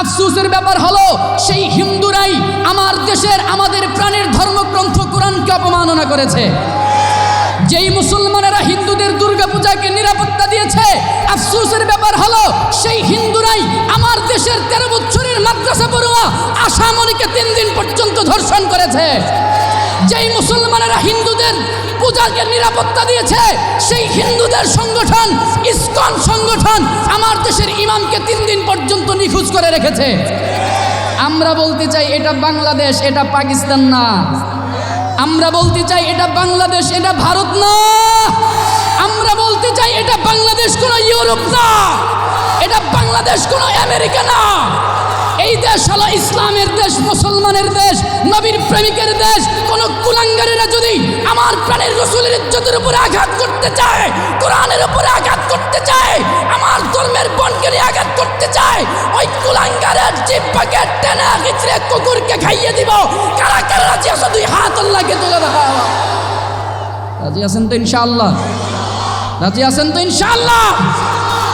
আফসোসের ব্যাপার হলো, সেই হিন্দুরাই আমার দেশের, আমাদের প্রাণের ধর্মগ্রন্থ কোরআনকে অপমাননা করেছে। যেই মুসলমানেরা হিন্দুদের দুর্গাপূজাকে নিরাপত্তা দিয়েছে, আফসোসের ব্যাপার হলো, সেই হিন্দুরাই আমার দেশের তেরো বছরের মাদ্রাসা পড়ুয়া আসামরিকে তিন দিন পর্যন্ত ধর্ষণ করেছে। যেই মুসলমানেরা হিন্দুদের পূজাকে নিরাপত্তা দিয়েছে, সেই হিন্দুদের সংগঠন, ইসকন সংগঠন আমার দেশের ইমামকে তিন দিন পর্যন্ত নিখোঁজ করে রেখেছে। আমরা বলতে চাই, এটা বাংলাদেশ, এটা পাকিস্তান না। আমরা বলতে চাই, এটা বাংলাদেশ, এটা ভারত না। আমরা বলতে চাই, এটা বাংলাদেশ কোনো ইউরোপ না। এটা বাংলাদেশ কোনো আমেরিকা না। এই দেশ হলো ইসলামের দেশ, মুসলমানের দেশ, নবীর প্রেমিকের দেশ। কোন কুলাঙ্গারেরা যদি আমার প্রাণের রসুলের ইজ্জতের উপরে আঘাত করতে চায়, কোরআনের উপরে আঘাত করতে চায়, আমার ধর্মের বনকে আঘাত করতে চায়, ওই কুলাঙ্গারের জিব্বাকে টেনে খিচড়ে কুকুরকে খাইয়ে দিব। কারা কারা রাজি আছো? দুই হাত আল্লাহকে তুলে দেখা রাজি আছেন তো ইনশাআল্লাহ? রাজি আছেন তো ইনশাআল্লাহ?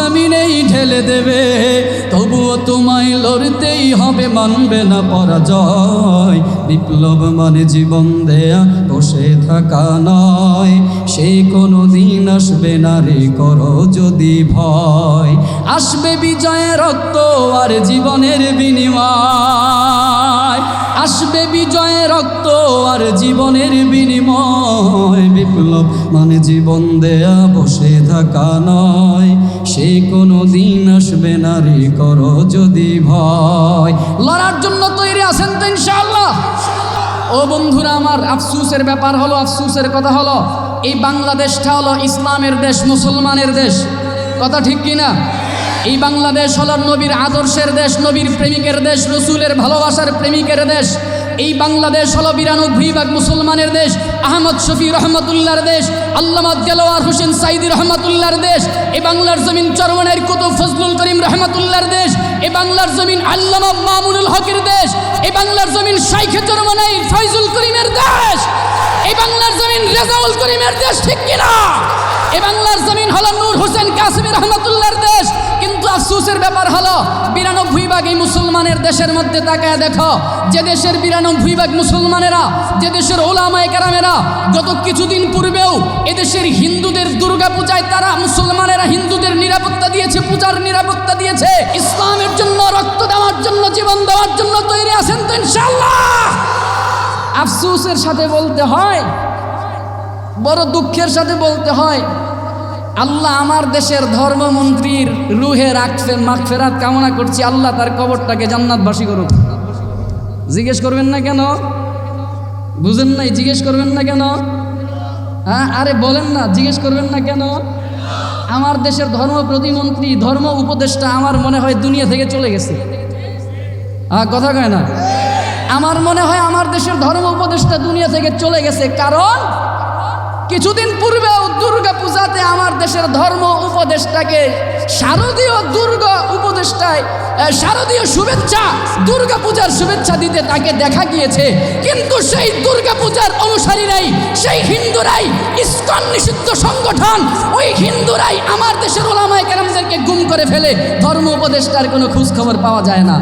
জমিনেই ঢেলে দেবে। তবুও তোমায় লড়তেই হবে, মানবে না পরাজয়। বিপ্লব মানে জীবন দেয়া, বসে থাকা নয়। সে কোনো দিন আসবে না রে, করো যদি ভয়। আসবে বিজয়ে রক্ত আর জীবনের বিনিময়। আসবে বিজয়ে রক্ত আর জীবনের বিনিময়। বিপ্লব মানে জীবন দেয়া, বসে থাকা নয়। দিন আসবে না করো যদি ভয়। লড়ার জন্য তৈরি আছেন তো ইনশাআল্লাহ। ও বন্ধুরা, আমার আফসুসের ব্যাপার হলো, আফসুসের কথা হলো, এই বাংলাদেশটা হলো ইসলামের দেশ, মুসলমানের দেশ। কথা ঠিক কি না এই বাংলাদেশ হলো নবীর আদর্শের দেশ, নবীর প্রেমিকের দেশ, রসুলের ভালোবাসার প্রেমিকের দেশ। এই বাংলাদেশ হলো বিরানব্বই ভাগ মুসলমানের দেশ, আহমদ শফি রহমতুল্লাহর দেশ, আল্লামা দেলোয়ার হোসেন সাইদি রহমতুল্লাহর দেশ, এ বাংলার জমিন চরমনের কুতুব ফজলুল করিম রহমতুল্লাহর দেশ, এ বাংলার জমিন আল্লামা মামুনুল হকের দেশ, এ বাংলার জমিন শাইখে চরমনাই ফয়জুল করিমের দেশ এই বাংলার জমিন রেজাউল করিমের দেশ ঠিক কিনা? এ বাংলার জমিন হলো নূর হোসেন কাসিমি রহমতুল্লাহর দেশ আফসুসের ব্যাপার হলো, বিরানব্বই ভাগ এই মুসলমানের দেশের মধ্যে তাকায় দেখো, যে দেশের বিরানব্বই ভাগ মুসলমানেরা, যে দেশের ওলামায় কেরামেরা, গত কিছুদিন পূর্বেও এদেশের হিন্দুদের দুর্গা পূজায় তারা মুসলমানেরা হিন্দুদের নিরাপত্তা দিয়েছে, পূজার নিরাপত্তা দিয়েছে। ইসলামের জন্য, রক্ত দেওয়ার জন্য, জীবন দেওয়ার জন্য তৈরি আছেন তো ইনশাল্লাহ আফসুসের সাথে বলতে হয়, বড় দুঃখের সাথে বলতে হয় আল্লাহ আমার দেশের ধর্মমন্ত্রীর রুহে রাখছে, মাগফেরাত কামনা করছি। আল্লাহ তার কবরটাকে জান্নাতবাসী করুক। জিজ্ঞেস করবেন না কেন? বুঝেন নাই? জিজ্ঞেস করবেন না কেন? হ্যাঁ আরে বলেন না, জিজ্ঞেস করবেন না কেন? আমার দেশের ধর্ম প্রতিমন্ত্রী, ধর্ম উপদেষ্টা আমার মনে হয় দুনিয়া থেকে চলে গেছে। হ্যাঁ কথা কয় না? আমার মনে হয় আমার দেশের ধর্ম উপদেষ্টা দুনিয়া থেকে চলে গেছে। কারণ কিছুদিন পূর্বেও দুর্গা পূজাতে আমার দেশের ধর্ম উপদেষ্টাকে শারদীয় দুর্গা উপদেষ্টায় শারদীয় শুভেচ্ছা, দুর্গা পূজার শুভেচ্ছা দিতে তাকে দেখা গিয়েছে। কিন্তু সেই দুর্গা পূজার অনুসারীরাই সেই হিন্দুরাই ইস্কন নিষিদ্ধ সংগঠন। ওই হিন্দুরাই আমার দেশের ওলামায় কেরামদেরকে গুম করে ফেলে। ধর্ম উপদেষ্টার কোনো খোঁজ খবর পাওয়া যায় না।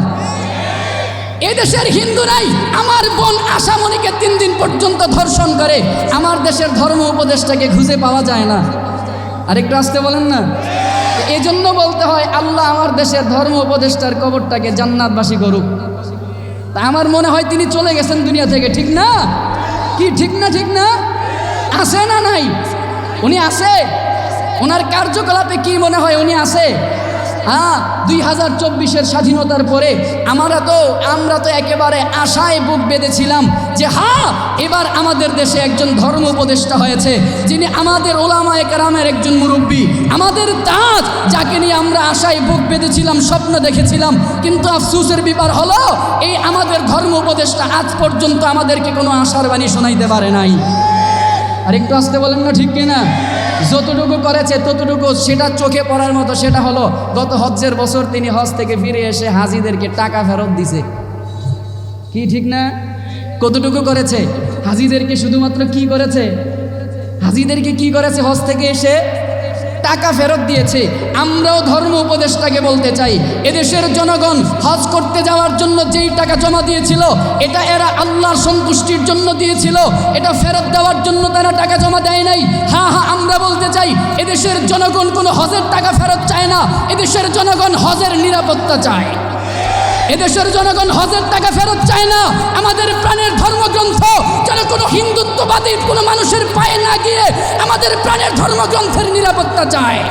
এদেশের হিন্দুরাই আমার বোন আশামণিকে তিন দিন পর্যন্ত ধর্ষণ করে। আমার দেশের ধর্ম উপদেশটাকে খুঁজে পাওয়া যায় না। আরেকটু আসতে বলেন না? এই জন্য বলতে হয়, আল্লাহ আমার দেশের ধর্ম উপদেষ্টার কবরটাকে জান্নাতবাসী করুক। তা আমার মনে হয় তিনি চলে গেছেন দুনিয়া থেকে, ঠিক না? কি ঠিক না ঠিক না? আছে না নাই? উনি আছে? ওনার কার্যকলাপে কি মনে হয় উনি আছে? হ্যাঁ দুই হাজার চব্বিশের স্বাধীনতার পরে আমরা তো আমরা তো একেবারে আশায় বুক বেঁধেছিলাম যে হ্যাঁ এবার আমাদের দেশে একজন ধর্ম উপদেষ্টা হয়েছে, যিনি আমাদের ওলামায় কেরামের একজন মুরব্বী। আমাদের তাজ, যাকে নিয়ে আমরা আশায় বুক বেঁধেছিলাম, স্বপ্ন দেখেছিলাম, কিন্তু আফসুসের ব্যাপার হলো, এই আমাদের ধর্ম উপদেষ্টা আজ পর্যন্ত আমাদেরকে কোনো আশার বাণী শোনাইতে পারে নাই। আর একটু আসতে বলেন না ঠিক কিনা? যতটুকু করেছে ততটুকু সেটা চোখে পড়ার মতো সেটা হলো, গত হজ্জের বছর তিনি হজ থেকে ফিরে এসে হাজিদেরকে টাকা ফেরত দিছে। কি ঠিক না? কতটুকু করেছে? হাজিদেরকে শুধুমাত্র কি করেছে? হাজিদেরকে কি করেছে হজ থেকে এসে? টাকা ফেরত দিয়েছে। আমরাও ধর্ম উপদেষ্টাকে বলতে চাই, এদেশের জনগণ হজ করতে যাওয়ার জন্য যেই টাকা জমা দিয়েছিল, এটা এরা আল্লাহর সন্তুষ্টির জন্য দিয়েছিল, এটা ফেরত দেওয়ার জন্য তারা টাকা জমা দেয় নাই। হ্যাঁ হ্যাঁ আমরা বলতে চাই, এদেশের জনগণ কোনো হজের টাকা ফেরত চায় না, এদেশের জনগণ হজের নিরাপত্তা চায়। এদেশের জনগণ হজের টাকা ফেরত চায় না। আমাদের প্রাণের ধর্মগ্রন্থ, যেন কোনো হিন্দুত্ববাদী, কোনো মানুষের পায়ে না গিয়ে আমাদের প্রাণের ধর্মগ্রন্থের নিরাপত্তা চায়।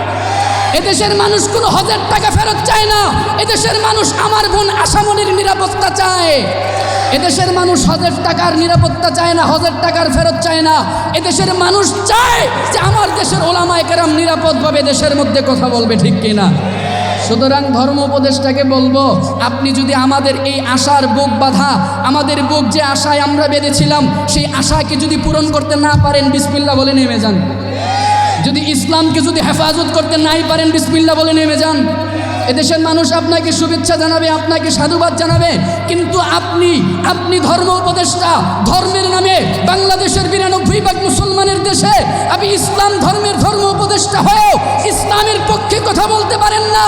এদেশের মানুষ কোনো হজের টাকা ফেরত চায় না। এদেশের মানুষ আমার বোন আসামনির নিরাপত্তা চায়। এদেশের মানুষ হজের টাকার নিরাপত্তা চায় না, হজের টাকার ফেরত চায় না। এদেশের মানুষ চায় যে আমার দেশের ওলামায় কেরাম নিরাপদভাবে দেশের মধ্যে কথা বলবে ঠিক কিনা। সুতরাং ধর্ম উপদেশটাকে বলব, আপনি যদি আমাদের এই আশার বুক বাধা, আমাদের বুক যে আশায় আমরা বেঁধেছিলাম, সেই আশাকে যদি পূরণ করতে না পারেন বিসমিল্লা বলে নেমে যান। যদি ইসলামকে যদি হেফাজত করতে নাই পারেন বিসমিল্লা বলে নেমে যান। এদেশের মানুষ আপনাকে শুভেচ্ছা জানাবে, আপনাকে সাধুবাদ জানাবে, কিন্তু আপনি আপনি ধর্ম উপদেষ্টা, ধর্মের নামে বাংলাদেশের বিরানব্বই ভাগ মুসলমানের দেশে আপনি ইসলাম ধর্মের ধর্ম উপদেষ্টা হয়েও ইসলামের পক্ষে কথা বলতে পারেন না।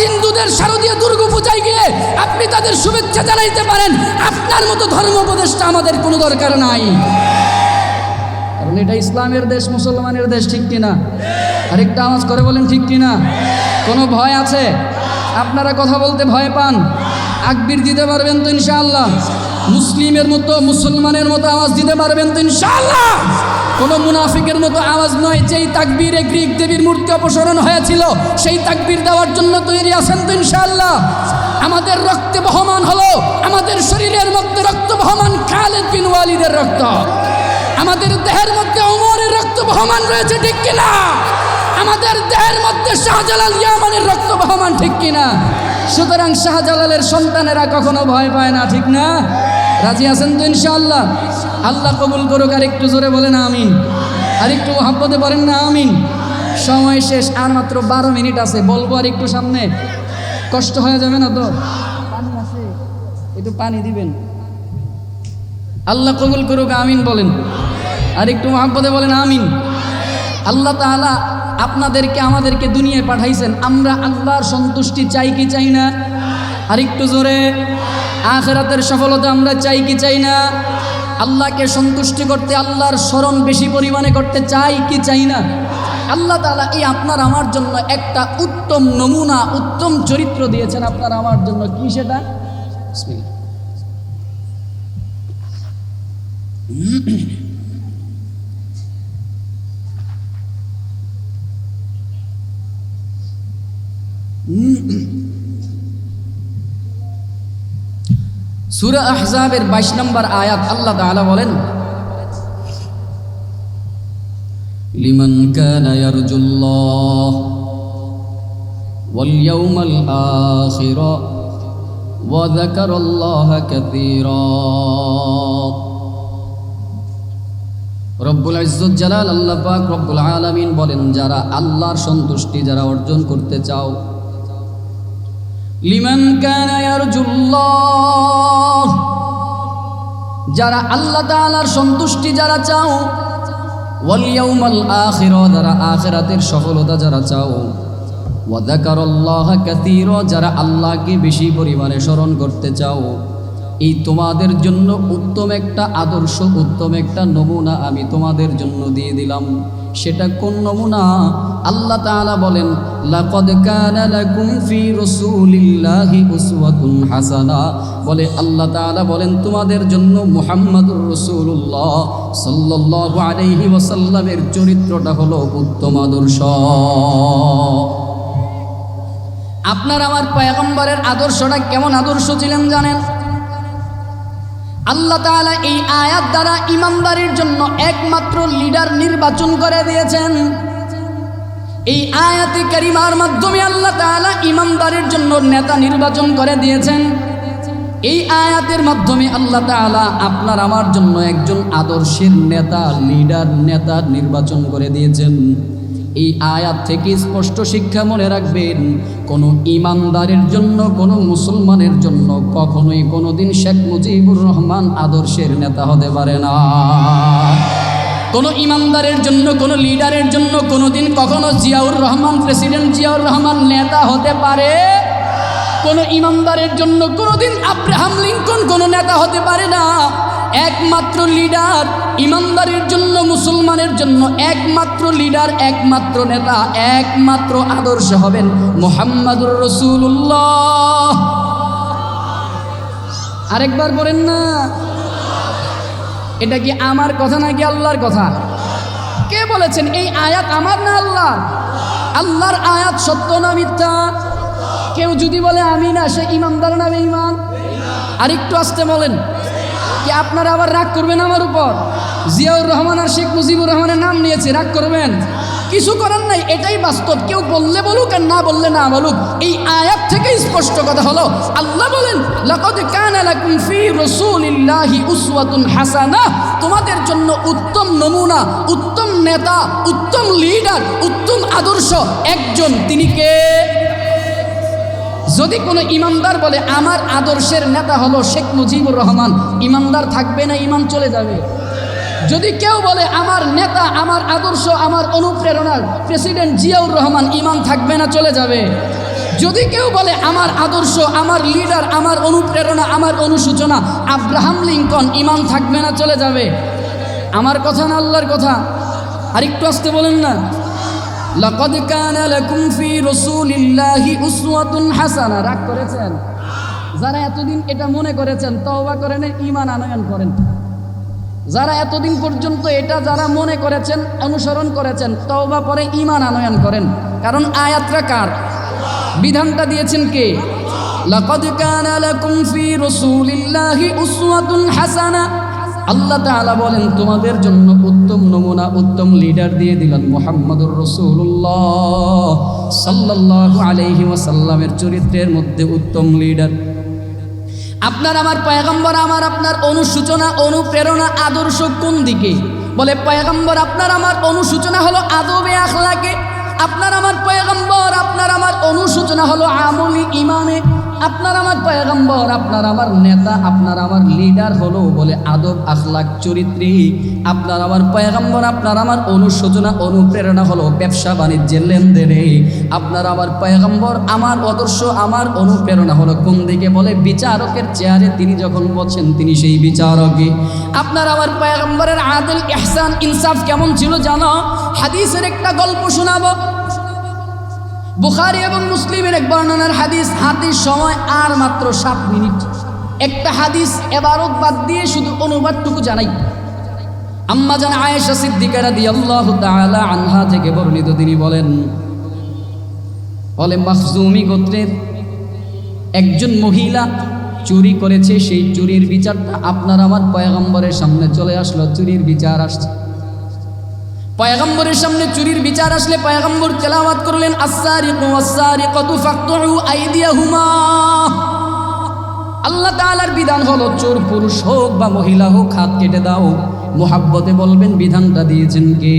হিন্দুদের শারদীয় দুর্গাপূজায় গিয়ে আপনি তাদের শুভেচ্ছা জানাইতে পারেন। আপনার মতো ধর্ম উপদেষ্টা আমাদের কোনো দরকার নাই। কারণ এটা ইসলামের দেশ, মুসলমানের দেশ, ঠিক কিনা? আরেকটা আওয়াজ করে বলেন, ঠিক কিনা? কোনো ভয় আছে? আপনারা কথা বলতে ভয় পান? আকবির দিতে পারবেন তো ইনশাআল্লাহ। মুসলিমের মতো, মুসলমানের মতো আওয়াজ দিতে পারবেন তো ইনশাআল্লাহ। কোনো মুনাফিকের মতো আওয়াজ নয়, যেই তাকবীরে গ্রিক দেবীর মূর্তি অপসারণ হয়েছিল, সেই তাকবীর দেওয়ার জন্য তৈরি আছেন তো ইনশাআল্লাহ। আমাদের রক্তে বহমান হলো, আমাদের শরীরের মধ্যে রক্ত বহমান খালেদ বিন ওয়ালিদের রক্ত। আমাদের দেহের মধ্যে অমরের রক্ত বহমান রয়েছে, ঠিক কিনা? আমাদের দেহের মধ্যে শাহজালাল ইয়ামানের রক্ত বহমান, ঠিক কিনা? সুতরাং শাহজালালের সন্তানেরা কখনো ভয় পায় না, ঠিক না? রাজি আছেন তো ইনশাআল্লাহ? আল্লাহ কবুল করুক, আর একটু জোরে বলেন আমিন। আর একটু হাব্বতে পারেন না, আমিন। সময় শেষ, আর মাত্র বারো মিনিট আছে, বলব আর একটু সামনে। কষ্ট হয়ে যাবে না তো? পানি আছে। একটু পানি দিবেন। আল্লাহ কবুল করুক, আমিন বলেন। আর একটু মহাব্বতে বলেন, আমিন। আল্লাহ তাআলা আপনাদেরকে, আমাদেরকে দুনিয়ায় পাঠাইছেন। আমরা আল্লাহর সন্তুষ্টি চাই কি চাই না? আর একটু জোরে। আখেরাতের সফলতা আমরা চাই কি চাই না? আল্লাহকে সন্তুষ্টি করতে, আল্লাহর স্মরণ বেশি পরিমাণে করতে চাই কি চাই না? আল্লাহ তাআলা এই আপনার, আমার জন্য একটা উত্তম নমুনা, উত্তম চরিত্র দিয়েছেন। আপনার, আমার জন্য কি সেটা? সুরা আহজাবের বাইশ নম্বর আয়াত আল্লাহ তাআলা বলেন লিমান কানা ইয়ারজুল্লাহ ওয়াল ইয়াউমাল আখির ওয়া যাকারাল্লাহা কাসীরা জালাল আল্লাহ পাক রব্বুল আলামিন বলেন, যারা আল্লাহর সন্তুষ্টি যারা অর্জন করতে চাও। লিমান যারা আল্লাহ তাআলার সন্তুষ্টি যারা চাও, ওয়াল ইয়াউমাল আখির, যারা আখিরাতের সফলতা যারা চাও। ওয়া যাকারাল্লাহা কাসীরা, যারা আল্লাহকে বেশি পরিমাণে স্মরণ করতে চাও। এই তোমাদের জন্য উত্তম একটা আদর্শ, উত্তম একটা নমুনা আমি তোমাদের জন্য দিয়ে দিলাম। সেটা কোন নমুনা? আল্লাহ তাআলা বলেন, লাকাদ কানা লাকুম ফি রাসূলিল্লাহি উসওয়াতুন হাসানা। বলে আল্লাহ তাআলা বলেন, তোমাদের জন্য মুহাম্মাদুর রাসূলুল্লাহ সাল্লাল্লাহু আলাইহি ওয়াসাল্লামের চরিত্রটা হলো উত্তম আদর্শ। আপনার আমার পয়গম্বরের আদর্শটা কেমন আদর্শ ছিলেন জানেন? আল্লাহ তাআলা এই আয়াত দ্বারা ইমানদারির জন্য একমাত্র লিডার নির্বাচন করে দিয়েছেন। এই আয়াতে কারিমার মাধ্যমে আল্লাহ তাআলা ইমানদারির জন্য নেতা নির্বাচন করে দিয়েছেন। এই আয়াতের মাধ্যমে আল্লাহ তাআলা আপনার আমার জন্য একজন আদর্শের নেতা, লিডার নেতা নির্বাচন করে দিয়েছেন। এই আয়াত থেকে স্পষ্ট শিক্ষা মনে রাখবেন, কোনো ইমানদারের জন্য, কোনো মুসলমানের জন্য কখনোই কোনোদিন শেখ মুজিবুর রহমান আদর্শের নেতা হতে পারে না। কোনো ইমানদারের জন্য, কোনো লিডারের জন্য কোনোদিন কখনো জিয়াউর রহমান, প্রেসিডেন্ট জিয়াউর রহমান নেতা হতে পারে। কোনো ইমানদারের জন্য কোনো কোনোদিন আব্রাহাম লিঙ্কন কোনো নেতা হতে পারে না। একমাত্র লিডার ইমানদারের জন্য, মুসলমানের জন্য একমাত্র লিডার একমাত্র নেতা, একমাত্র আদর্শ হবেন মোহাম্মদুর রসুল্লাহ আরেকবার বলেন না। এটা কি আমার কথা নাকি আল্লাহর কথা? কে বলেছেন, এই আয়াত আমার না আল্লাহ আল্লাহর আয়াত সত্য না মিথ্যা? কেউ যদি বলে আমি না সে ইমানদার না ইমান আর একটু আসতে বলেন। কি আপনারা আবার রাগ করবেন আমার উপর? জিয়াউর রহমান আর শেখ মুজিবুর রহমানের নাম নিয়েছে, রাগ করবেন? কিছু করার নাই, এটাই বাস্তব। কেউ বললে বলুক আর না বললে না বলুক। এই আয়াত থেকে স্পষ্ট কথা হলো, আল্লাহ বলেন, লাকাদ কানা লাকুম ফি রাসূলিল্লাহি উসওয়াতুন হাসানাহ তোমাদের জন্য উত্তম নমুনা, উত্তম নেতা, উত্তম লিডার উত্তম আদর্শ একজন। তিনি কে? যদি কোনো ইমানদার বলে, আমার আদর্শের নেতা হলো শেখ মুজিবুর রহমান ইমানদার থাকবে না ইমান চলে যাবে। যদি কেউ বলে, আমার নেতা, আমার আদর্শ, আমার অনুপ্রেরণার প্রেসিডেন্ট জিয়াউর রহমান ইমান থাকবে না, চলে যাবে। যদি কেউ বলে, আমার আদর্শ, আমার লিডার, আমার অনুপ্রেরণা, আমার অনুসূচনা আব্রাহাম লিঙ্কন ইমান থাকবে না, চলে যাবে। আমার কথা না আল্লাহর কথা? আর একটু আসতে বলেন না। লাকাদ কানা লাকুম ফি রাসূলিল্লাহি উসওয়াতুন হাসানা। রাগ করেছেন? যারা এতদিন এটা মনে করেছেন, তওবা করেন ঈমান আনয়ন করেন। যারা এতদিন পর্যন্ত এটা যারা মনে করেছেন, অনুসরণ করেছেন, তওবা পরে ঈমান আনয়ন করেন। কারণ আয়াতটা কার? বিধানটা দিয়েছেন কে? লাকাদ কানা লাকুম ফি রাসূলিল্লাহি উসওয়াতুন হাসানা। আল্লাহ তাআলা বলেন, তোমাদের জন্য উত্তম নমুনা, উত্তম লিডার দিয়ে দিলেন মোহাম্মদুর রসুল্লাহ সাল্লাল্লাহু আলাইহি ওয়াসাল্লামের চরিত্রের মধ্যে উত্তম লিডার আপনার আমার পয়গম্বর, আমার আপনার অনুসূচনা, অনুপ্রেরণা, আদর্শ কোন দিকে? বলে, পয়গম্বর, আপনার আমার অনুসূচনা হলো আদবে আখলাকে। আপনার আমার পয়গম্বর, আপনার আমার অনুসূচনা হলো আমলি ইমামে। আপনার আমার পয়গম্বর, আপনার আমার নেতা, আপনার আমার লিডার হলো বলে আদব, আখলাক, চরিত্রে। আপনার আমার পয়গম্বর, আপনার আমার অনুশোচনা, অনুপ্রেরণা হলো ব্যবসা, বাণিজ্যের লেনদেনে। আপনার আমার পয়গম্বর, আমার আদর্শ, আমার অনুপ্রেরণা হলো কোন দিকে বলে বিচারকের চেয়ারে তিনি যখন বলছেন তিনি সেই বিচারকে আপনার আমার পয়গম্বরের আদিল, ইহসান, ইনসাফ কেমন ছিল জানো? হাদিসের একটা গল্প শোনাবো। বুখারি এবং মুসলিমের এক বর্ণনার হাদিস, হাতির সময় আর মাত্র সাত মিনিট। একটা হাদিস এবারত বাদ দিয়ে শুধু অনুবাদটুকু জানাই। আম্মা জান আয়েশা সিদ্দিকারা দিয়ে আল্লাহ তাআলা আনহা থেকে বর্ণিত, তিনি বলেন, বলে, মাখজুমি গোত্রের একজন মহিলা চুরি করেছে, সেই চুরির বিচারটা আপনার আমার পয়গম্বরের সামনে চলে আসলো, চুরির বিচার আসছে। পয়গম্বরের সামনে চুরির বিচার আসলে পয়গম্বর তেলাওয়াত করলেন আসারিকু আসারিকাতু ফাকতুউ আইদিয়াহুমা। আল্লাহ তাআলার বিধান হলো, চোর পুরুষ হোক বা মহিলা হোক, হাত কেটে দাও। মোহাব্বতে বলবেন, বিধানটা দিয়েছেন কে?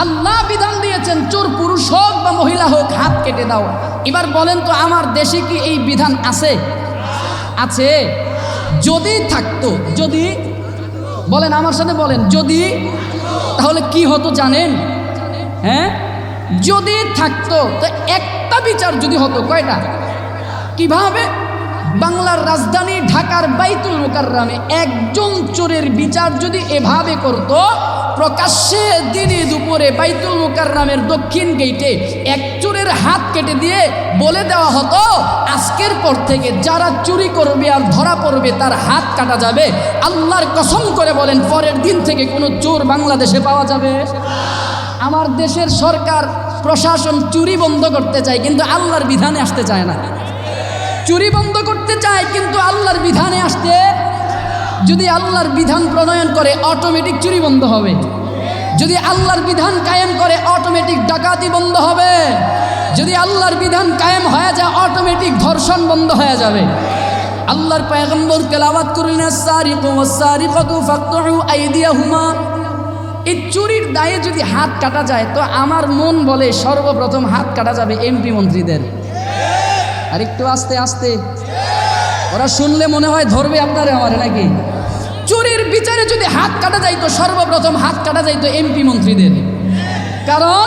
আল্লাহ বিধান দিয়েছেন, চোর পুরুষ হোক বা মহিলা হোক, হাত কেটে দাও। এবার বলেন তো, আমার দেশে কি এই বিধান আছে? আছে। যদি থাকতো, যদি বলেন, আমার সাথে বলেন, যদি, তাহলে কি হতো জানেন? হ্যাঁ? যদি থাকতো, তো একটা বিচার যদি হতো, কয়টা? কীভাবে? বাংলার রাজধানী ঢাকার বাইতুল মোকাররামে একজন চোরের বিচার যদি এভাবে করত, প্রকাশ্যে দিনে দুপুরে বাইতুল মোকাররামের দক্ষিণ গেটে এক চোরের হাত কেটে দিয়ে বলে দেওয়া হতো, আজকের পর থেকে যারা চুরি করবে আর ধরা পড়বে, তার হাত কাটা যাবে। আল্লাহর কসম করে বলেন, পরের দিন থেকে কোনো চোর বাংলাদেশে পাওয়া যাবে। আমার দেশের সরকার, প্রশাসন চুরি বন্ধ করতে চায়, কিন্তু আল্লাহর বিধানে আসতে চায় না। চুরি বন্ধ করতে চায়, কিন্তু আল্লাহর বিধানে আসতে যদি আল্লাহর বিধান প্রণয়ন করে অটোমেটিক চুরি বন্ধ হবে। যদি আল্লাহর বিধান কায়েম করে অটোমেটিক ডাকাতি বন্ধ হবে। যদি আল্লাহর বিধান কায়েম হয়ে যায় অটোমেটিক ধর্ষণ বন্ধ হয়ে যাবে। আল্লাহর পয়গম্বর তেলাওয়াত করলেন এই চুরির দায়ে যদি হাত কাটা যায়, তো আমার মন বলে সর্বপ্রথম হাত কাটা যাবে এমপি মন্ত্রীদের। আর একটু আস্তে আস্তে। ওরা শুনলে মনে হয় ধরবে আপনারে আমারে নাকি? চুরির বিচারে যদি হাত কাটা যায়, তো সর্বপ্রথম হাত কাটা যায় তো এমপি মন্ত্রীদের। কারণ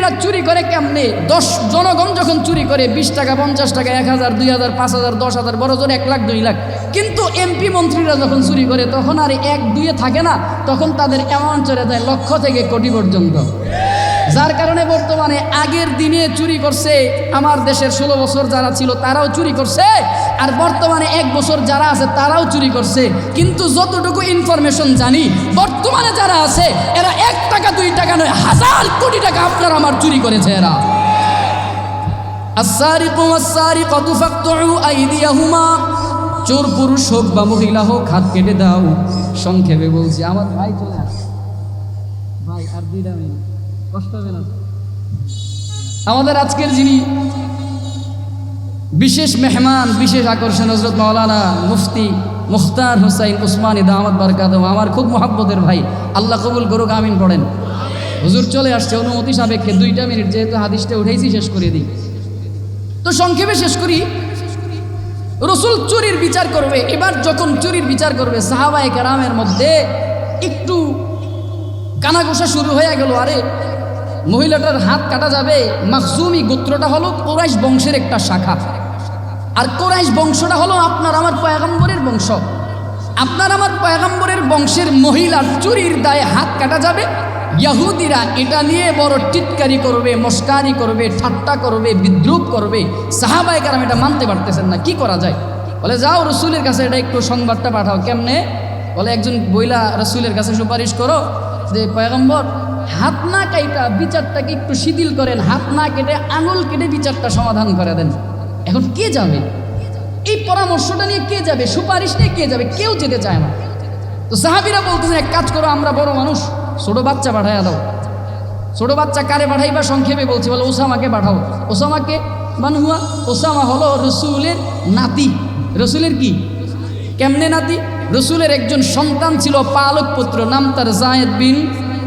এমপি চুরি করে কেমনে? দশ জনগণ যখন চুরি করে, বিশ টাকা, পঞ্চাশ টাকা, এক হাজার, দুই হাজার, পাঁচ হাজার, দশ হাজার, বড় জোর এক লাখ, দুই লাখ। কিন্তু এমপি মন্ত্রীরা যখন চুরি করে, তখন আর এক দুইয়ে থাকে না। তখন তাদের অ্যামাউন্ট চলে যায় লক্ষ থেকে কোটি পর্যন্ত। যার কারণে বর্তমানে আগের দিনে চুরি করছে আমার দেশের ষোলো বছর যারা ছিল, তারাও চুরি করছে। আর বর্তমানে এক বছর যারা আছে, তারাও চুরি করছে। কিন্তু যতটুকু ইনফরমেশন জানি, বর্তমানে যারা আছে, এরা এক টাকা, দুই টাকা নয়, হাজার কোটি টাকা আপনার আমার চুরি করেছে এরা। চোর পুরুষ হোক বা মহিলা হোক, হাত কেটে দাও। সংক্ষেপে বলছি, আমার ভাই চলে ভাই, আর দুইটা কষ্ট হবে না। আমাদের আজকের যিনি বিশেষ মেহমান, বিশেষ আকর্ষণ হজরত মাওলানা মুফতি মুখতার হুসাইন উসমানী দামাদ বারকাদম আমার খুব মহাব্বতের ভাই। আল্লাহ কবুল করুক, আমিন পড়েন। হুজুর চলে আসছে, অনুমতি সাপেক্ষে দুইটা মিনিট, যেহেতু হাদিসটা উঠেইছি, শেষ করে দিই। তো সংক্ষেপে শেষ করি। রসুল চুরির বিচার করবে, এবার যখন চুরির বিচার করবে সাহাবাই কারামের মধ্যে একটু কানাঘোষা শুরু হয়ে গেল, আরে মহিলাটার হাত কাটা যাবে মাকসুমি গোত্রটা হলো কোরাইশ বংশের একটা শাখা। আর কোরাইশ বংশটা হলো আপনার আমার পয়গম্বরের বংশ। আপনার আমার পয়গম্বরের বংশের মহিলার চুরির দায়ে হাত কাটা যাবে, ইয়াহুদিরা এটা নিয়ে বড় টিটকারি করবে, মস্কারি করবে, ঠাট্টা করবে, বিদ্রুপ করবে। সাহাবাই কারাম এটা মানতে পারতেছেন না, কি করা যায়? বলে, যাও রসুলের কাছে এটা একটু সংবাদটা পাঠাও, কেমনে? বলে, একজন বইলা রসুলের কাছে সুপারিশ করো যে, পয়গম্বর হাত না কাইটা বিচারটাকে একটু শিথিল করেন, হাত না কেটে আঙুল কেটে বিচারটা সমাধান করে দেন। এখন কে যাবে? এই পরামর্শটা নিয়ে কে যাবে? সুপারিশ নিয়ে কে যাবে? কেউ যেতে চায় না। তো সাহাবিরা বলতেছেন, এক কাজ করো, আমরা বড় মানুষ, ছোট বাচ্চা পাঠাইয়া দাও। ছোট বাচ্চা কারে পাঠাইবা? সংক্ষেপে বলছি, বলে, ওসামাকে পাঠাও। ওসামাকে মানহুয়া ওসামা হলো রসুলের নাতি। রসুলের কি? কেমনে নাতি? রসুলের একজন সন্তান ছিল পালক পুত্র নাম তার জায়েদ বিন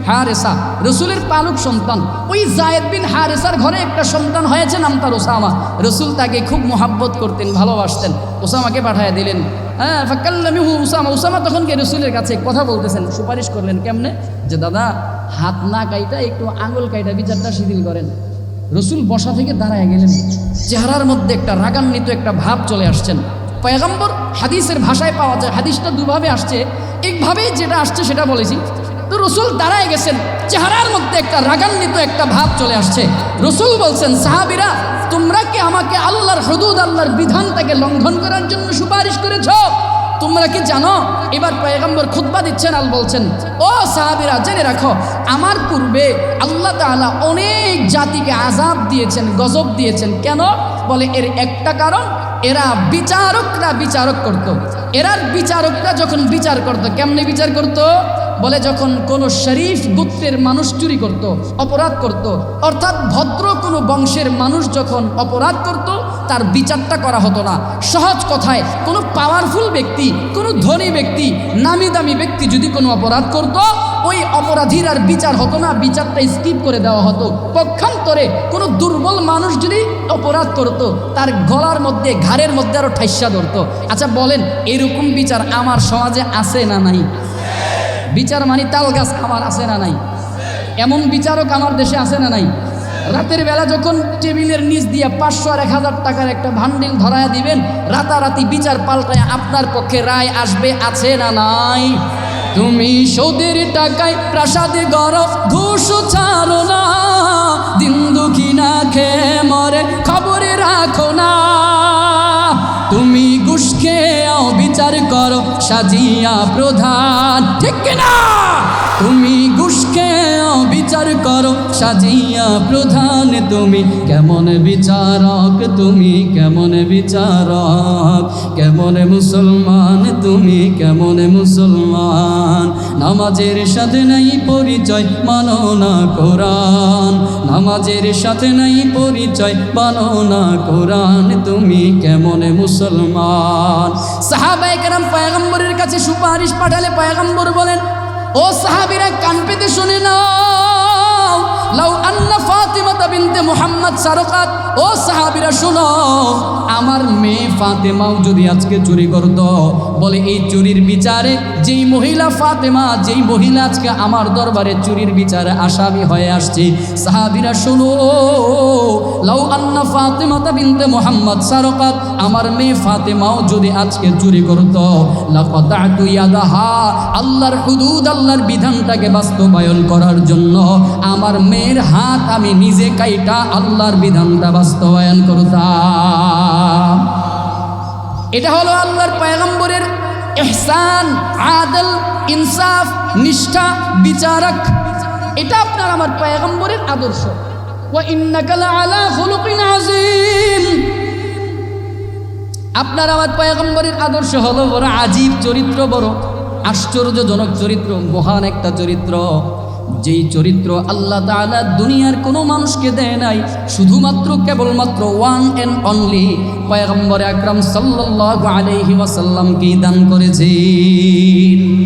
হারেসা, রসুলের পালক সন্তান। ওই জায়েদ বিন হারেসার ঘরে একটা সন্তান হয়েছে, নাম তার ওসামা। রসুল তাকে খুব মোহাব্বত করতেন, ভালোবাসতেন। ওসামাকে পাঠায় দিলেন। হ্যাঁ ফাক্কাল্লামিহু উসামা উসামা তখন কে রসুলের কাছে কথা বলতেছেন, সুপারিশ করলেন কেমনে? যে, দাদা, হাত না কাইটা, একটু আঙুল কাইটা বিচারটা শিথিল করেন। রসুল বসা থেকে দাঁড়ায় গেলেন। চেহারার মধ্যে একটা রাগান্বিত একটা ভাব চলে আসছেন। পয়গম্বর হাদিসের ভাষায় পাওয়া যায়, হাদিসটা দুভাবে আসছে। একভাবেই যেটা আসছে সেটা বলেছি। তো রসুল দাঁড়ায় গেছেন। চেহারার মধ্যে একটা রাগান্বিত একটা ভাব চলে আসছে। রসুল বলছেন, সাহাবিরা, তোমরা কি আমাকে আল্লাহর হদুদ, আল্লাহর বিধানটাকে লঙ্ঘন করার জন্য সুপারিশ করেছ? তোমরা কি জানো? এবার পয়গম্বর খুতবা দিচ্ছেন, আল বলছেন, ও সাহাবিরা, জেনে রাখো, আমার পূর্বে আল্লাহ তাআলা অনেক জাতিকে আজাব দিয়েছেন, গজব দিয়েছেন। কেন? বলে, এর একটা কারণ, এরা বিচারকরা বিচারক করত। এরার বিচারকরা যখন বিচার করত, কেমনে বিচার করত? বলে যখন কোনো শরীফ গোত্রের মানুষ চুরি করত, অপরাধ করত, অর্থাৎ ভদ্র কোনো বংশের মানুষ যখন অপরাধ করত, তার বিচারটা করা হতো না। সহজ কথায়, কোনো পাওয়ারফুল ব্যক্তি, কোনো ধনী ব্যক্তি নামি দামি ব্যক্তি যদি কোনো অপরাধ করত, ওই অপরাধীর আর বিচার হতো না, বিচারটা স্কিপ করে দেওয়া হতো। পক্ষান্তরে কোনো দুর্বল মানুষ যদি অপরাধ করত, তার গলার মধ্যে, ঘাড়ের মধ্যে আরও ঠাইসা ধরতো। আচ্ছা বলেন, এরকম বিচার আমার সমাজে আছে না নাই? বিচার মানে তাল গাছ আমার আছে না নাই? এমন বিচারক আমার দেশে আছে না নাই? রাতের বেলা যখন টেবিলের নিচ দিয়ে পাঁচশো আর এক হাজার টাকার একটা ভান্ডিল ধরায় দিবেন, রাতারাতি বিচার পাল্টায় আপনার পক্ষে রায় আসবে, আছে না নাই? তুমি সৌদের টাকায় প্রাসাদে গর ঘুষ ছাড়ো না। দিন দুঃখী না খেয়ে মরে, খবরে রাখো না। তুমি ঘুষ অবিচার বিচার করো সাজিয়া প্রধান। ঠিক না তুমি ঘুষ খেয়েও বিচার করো, সাজিয়া প্রধান তুমি। কেমন বিচারক তুমি, কেমন বিচারক? কেমন মুসলমান তুমি, কেমন মুসলমান? নামাজের সাথে নাই পরিচয়, মানো না কোরআন। নামাজের সাথে নাই পরিচয়, মানো না কোরআন। তুমি কেমন মুসলমান? সাহাবায়ে কেরাম পয়গম্বরের কাছে সুপারিশ পাঠালে পয়গম্বর বলেন, ও সাহাবীরা, কান পেতে শুনে নাও। লাউ আন্না ফাতিমা বিনতে মুহাম্মদ সারকাত। ও শুনো, আমার মেয়ে ফাতেমাও যদি আজকে চুরি করত, বলে এই চুরির বিচারে যেই মহিলা ফাতেমা, যেই মহিলা আজকে আমার দরবারে চুরির বিচারে আসামি হয়ে আসছে। শুনো, লাউ আন্না ফাতেমা বিনতে মুহাম্মদ সারকাত, আমার মেয়ে ফাতেমাও যদি আজকে চুরি করত আল্লাহর হুদুদ, আল্লাহর বিধানটাকে বাস্তবায়ন করার জন্য আমার মেয়ের হাত আমি নিজে কাইটা আল্লাহর বিধানটা বাস্তবায়ন করতাম। এটা হলো আল্লাহর পয়গম্বরের ইহসান, আদল, ইনসাফ, নিষ্ঠা, বিচারক। এটা আপনার আমার পয়গম্বরের আদর্শ। আপনার আমার পয়গম্বরের আদর্শ হলো বড় আজীব চরিত্র, বড় আশ্চর্যজনক চরিত্র, মহান একটা চরিত্র। যেই চরিত্র আল্লাহ তালা দুনিয়ার কোনো মানুষকে দেয় নাই, শুধুমাত্র কেবলমাত্র ওয়ান অ্যান্ড অনলি পয়গম্বর আকরাম সাল্লাহ আলাইহি ওয়াসাল্লামকেই দান করেছেন।